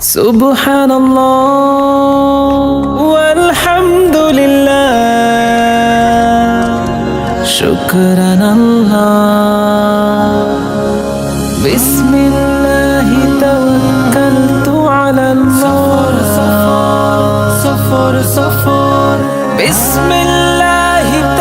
سبحان الله والحمد لله شكرا الله بسم الله توكلت على الله صفر صفر بسم الله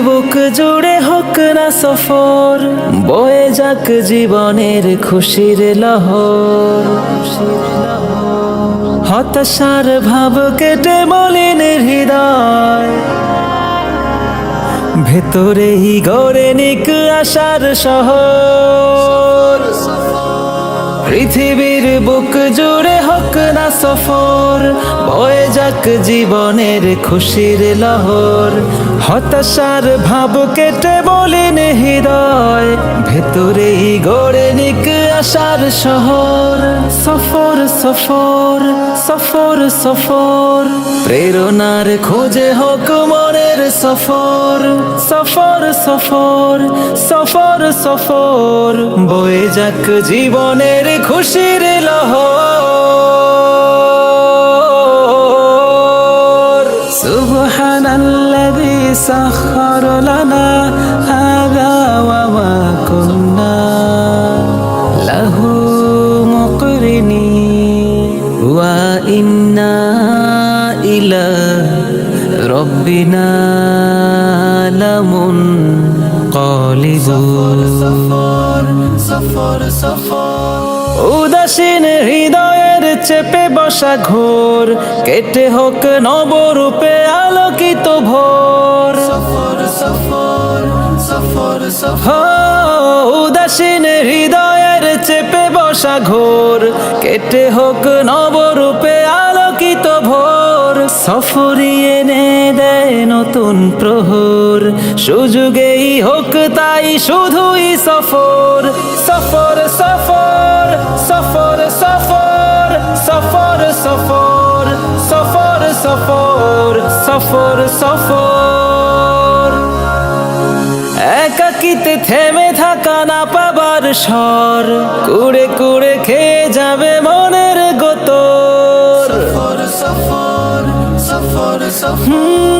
বুক জুড়ে হোক না সফর, বয়ে যাক জীবনের খুশির লহর হতাশার ভাব কেটে মলিন হৃদয়। ভেতরেই গড়ে নিক আশার শহর। পৃথিবীর বুক জুড়ে না সফর, বয়ে যাক জীবনের খুশির লহর। হতাশার ভাব কেটে বলিন হৃদয়, ভেতরেই গড়ে নিক আশার শহর। সফর সফর সফর সফর, প্রেরণার খোঁজে হোক মনের সফর। সফর সফর সফর সফর, বয়ে যাক জীবনের খুশির লহর। سخر لنا هذا وما كنا له مقرنين وإنا إلى ربنا لمنقلبون রব্বিনা লামুন উদাসীন হৃদয়ের চেপে বসা ঘোর কেটে হোক নবরূপে আলোকিত ভোর। হো, উদাসীন হৃদয়ের চেপে বসা ঘোর কেটে হোক নবরূপে আলোকিত ভোর। দেয় নতুন প্রহর সুযোগেই হোক তাই শুধুই সফর সফর সফর সফর সফর সফর সফর সফর সফর সফর সফর একাকিতে থেমে থাকা না পাবার স্বর কুড়ে কুড়ে খেয়ে যাবে মনের গোতর হুম,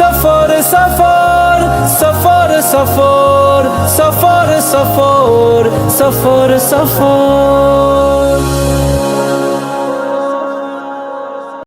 সফর সফর সফর সফর সফর সফর সফর সফর